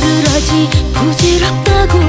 말을 하지 부질없다고.